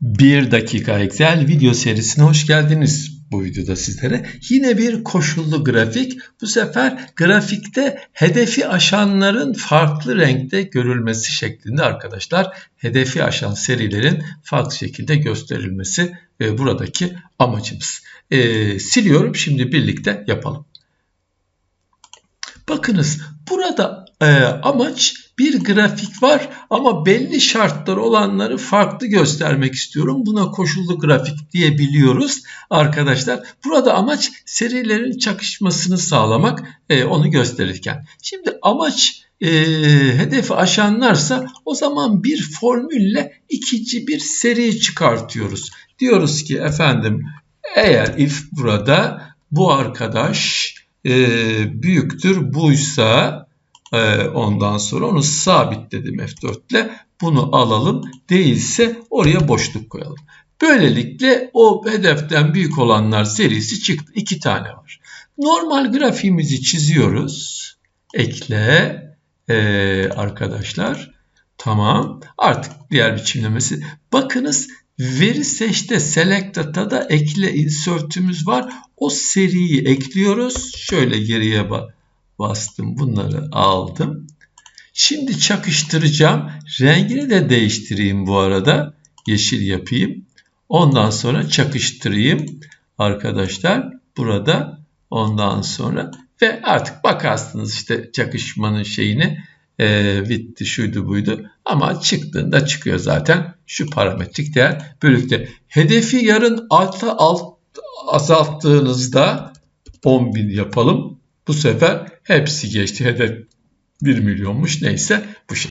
Bir dakika Excel video serisine hoş geldiniz. Bu videoda sizlere yine bir koşullu grafik. Bu sefer grafikte hedefi aşanların farklı renkte görülmesi şeklinde arkadaşlar. Hedefi aşan serilerin farklı şekilde gösterilmesi e, buradaki amacımız. E, siliyorum şimdi birlikte yapalım. Bakınız burada e, amaç bir grafik var ama belli şartlar olanları farklı göstermek istiyorum. Buna koşullu grafik diyebiliyoruz arkadaşlar. Burada amaç serilerin çakışmasını sağlamak e, onu gösterirken. Şimdi amaç e, hedefi aşanlarsa o zaman bir formülle ikinci bir seri çıkartıyoruz. Diyoruz ki efendim eğer if burada bu arkadaş e, büyüktür buysa e, ondan sonra onu sabitledim F4 ile bunu alalım değilse oraya boşluk koyalım. Böylelikle o hedeften büyük olanlar serisi çıktı. İki tane var. Normal grafiğimizi çiziyoruz. Ekle e, arkadaşlar. Tamam. Artık diğer biçimlemesi. Bakınız veri seçte select data'da ekle insert'ümüz var. O seriyi ekliyoruz. Şöyle geriye bastım. Bunları aldım. Şimdi çakıştıracağım. Rengini de değiştireyim bu arada. Yeşil yapayım. Ondan sonra çakıştırayım. Arkadaşlar burada ondan sonra ve artık bakarsınız işte çakışmanın şeyini e, bitti şuydu buydu ama çıktığında çıkıyor zaten şu parametrik değer bölükte. Hedefi yarın alta alt azalttığınızda 10.000 yapalım. Bu sefer hepsi geçti. Hedef 1 milyonmuş neyse bu şey.